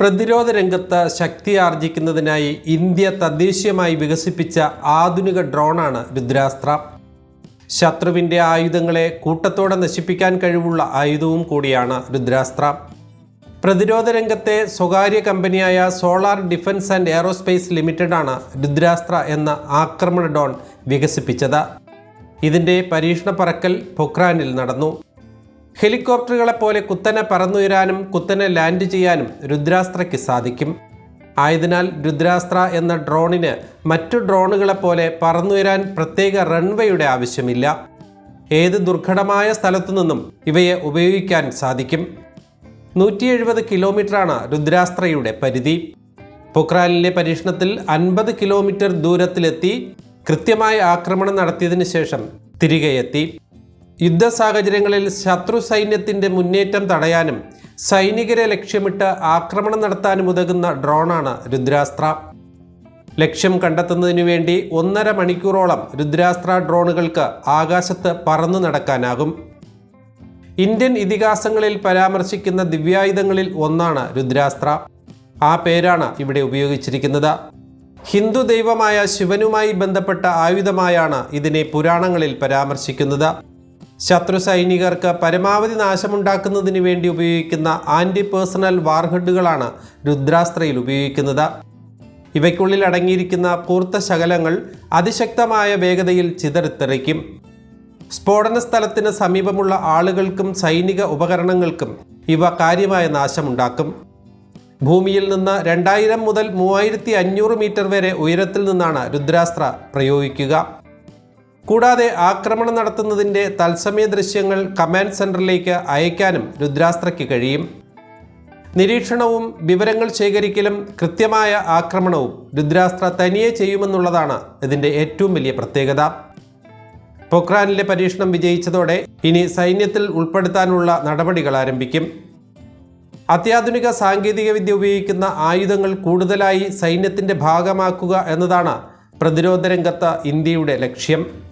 പ്രതിരോധ രംഗത്ത് ശക്തി ആർജിക്കുന്നതിനായി ഇന്ത്യ തദ്ദേശീയമായി വികസിപ്പിച്ച ആധുനിക ഡ്രോണാണ് രുദ്രാസ്ത്ര. ശത്രുവിന്റെ ആയുധങ്ങളെ കൂട്ടത്തോടെ നശിപ്പിക്കാൻ കഴിവുള്ള ആയുധവും കൂടിയാണ് രുദ്രാസ്ത്ര. പ്രതിരോധ രംഗത്തെ സ്വകാര്യ കമ്പനിയായ സോളാർ ഡിഫൻസ് ആൻഡ് എയറോസ്പേസ് ലിമിറ്റഡാണ് രുദ്രാസ്ത്ര എന്ന ആക്രമണ ഡോൺ വികസിപ്പിച്ചത്. ഇതിന്റെ പരീക്ഷണ പറക്കൽ പൊക്രാനിൽ നടന്നു. ഹെലികോപ്റ്ററുകളെ പോലെ കുത്തനെ പറന്നുയരാനും കുത്തനെ ലാൻഡ് ചെയ്യാനും രുദ്രാസ്ത്രയ്ക്ക് സാധിക്കും. ആയതിനാൽ രുദ്രാസ്ത്ര എന്ന ഡ്രോണിന് മറ്റു ഡ്രോണുകളെ പോലെ പറന്നുയരാൻ പ്രത്യേക റൺവേയുടെ ആവശ്യമില്ല. ഏത് ദുർഘടമായ സ്ഥലത്തു നിന്നും ഇവയെ ഉപയോഗിക്കാൻ സാധിക്കും. നൂറ്റി എഴുപത് കിലോമീറ്ററാണ് രുദ്രാസ്ത്രയുടെ പരിധി. പൊക്രാലിലെ പരീക്ഷണത്തിൽ അൻപത് കിലോമീറ്റർ ദൂരത്തിലെത്തി കൃത്യമായ ആക്രമണം നടത്തിയതിനു ശേഷം തിരികെ എത്തി യുദ്ധ സാഹചര്യങ്ങളിൽ ശത്രു സൈന്യത്തിന്റെ മുന്നേറ്റം തടയാനും സൈനികരെ ലക്ഷ്യമിട്ട് ആക്രമണം നടത്താനും ഉതകുന്ന ഡ്രോണാണ് രുദ്രാസ്ത്ര. ലക്ഷ്യം കണ്ടെത്തുന്നതിനു വേണ്ടി ഒന്നര മണിക്കൂറോളം രുദ്രാസ്ത്ര ഡ്രോണുകൾക്ക് ആകാശത്ത് പറന്നു നടക്കാനാകും. ഇന്ത്യൻ ഇതിഹാസങ്ങളിൽ പരാമർശിക്കുന്ന ദിവ്യായുധങ്ങളിൽ ഒന്നാണ് രുദ്രാസ്ത്ര. ആ പേരാണ് ഇവിടെ ഉപയോഗിച്ചിരിക്കുന്നത്. ഹിന്ദു ദൈവമായ ശിവനുമായി ബന്ധപ്പെട്ട ആയുധമായാണ് ഇതിനെ പുരാണങ്ങളിൽ പരാമർശിക്കുന്നത്. ശത്രു സൈനികർക്ക് പരമാവധി നാശമുണ്ടാക്കുന്നതിന് വേണ്ടി ഉപയോഗിക്കുന്ന ആന്റി പേഴ്സണൽ വാർഹെഡുകളാണ് രുദ്രാസ്ത്രയിൽ ഉപയോഗിക്കുന്നത്. ഇവയ്ക്കുള്ളിൽ അടങ്ങിയിരിക്കുന്ന കൂർത്ത ശകലങ്ങൾ അതിശക്തമായ വേഗതയിൽ ചിതറിത്തെറിക്കും. സ്ഫോടന സ്ഥലത്തിന് സമീപമുള്ള ആളുകൾക്കും സൈനിക ഉപകരണങ്ങൾക്കും ഇവ കാര്യമായ നാശമുണ്ടാക്കും. ഭൂമിയിൽ നിന്ന് രണ്ടായിരം മുതൽ മൂവായിരത്തി അഞ്ഞൂറ് മീറ്റർ വരെ ഉയരത്തിൽ നിന്നാണ് രുദ്രാസ്ത്ര പ്രയോഗിക്കുക. കൂടാതെ ആക്രമണം നടത്തുന്നതിന്റെ തത്സമയ ദൃശ്യങ്ങൾ കമാൻഡ് സെന്ററിലേക്ക് അയക്കാനും രുദ്രാസ്ത്രയ്ക്ക് കഴിയും. നിരീക്ഷണവും വിവരങ്ങൾ ശേഖരിക്കലും കൃത്യമായ ആക്രമണവും രുദ്രാസ്ത്ര തനിയെ ചെയ്യുമെന്നുള്ളതാണ് ഇതിന്റെ ഏറ്റവും വലിയ പ്രത്യേകത. പൊക്രാനിലെ പരീക്ഷണം വിജയിച്ചതോടെ ഇനി സൈന്യത്തിൽ ഉൾപ്പെടുത്താനുള്ള നടപടികൾ ആരംഭിക്കും. അത്യാധുനിക സാങ്കേതികവിദ്യ ഉപയോഗിക്കുന്ന ആയുധങ്ങൾ കൂടുതലായി സൈന്യത്തിന്റെ ഭാഗമാക്കുക എന്നതാണ് പ്രതിരോധ രംഗത്ത് ഇന്ത്യയുടെ ലക്ഷ്യം.